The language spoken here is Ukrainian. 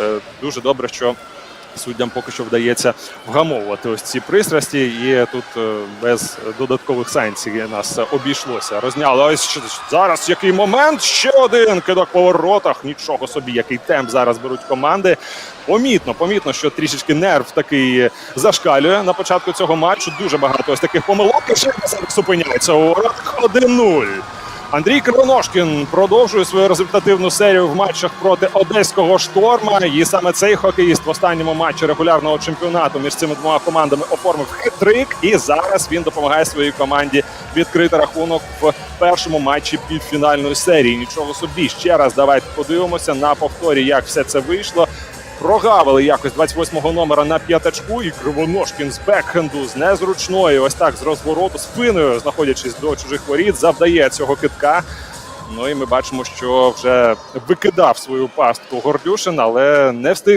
Е, Дуже добре, що суддям поки що вдається вгамовувати ось ці пристрасті, і тут е, без додаткових санкцій нас обійшлося. Розняли. Ось зараз який момент. Ще один кидок по воротах. Нічого собі, який темп зараз беруть команди. Помітно, помітно, що трішечки нерв такий зашкалює на початку цього матчу. Дуже багато ось таких помилок. І ще зупиняється у воротах 1-0. Андрій Кривоножкін продовжує свою результативну серію в матчах проти одеського шторма. І саме цей хокеїст в останньому матчі регулярного чемпіонату між цими двома командами оформив хет-трик. І зараз він допомагає своїй команді відкрити рахунок в першому матчі півфінальної серії. Нічого собі ще раз давайте подивимося на повторі, як все це вийшло. Прогавили якось 28-го номера на п'ятачку, і Кривоножкін з бекхенду з незручної, ось так з розвороту спиною, знаходячись до чужих воріт, завдає цього китка. Ну і ми бачимо, що вже викидав свою пастку Гордюшин, але не встиг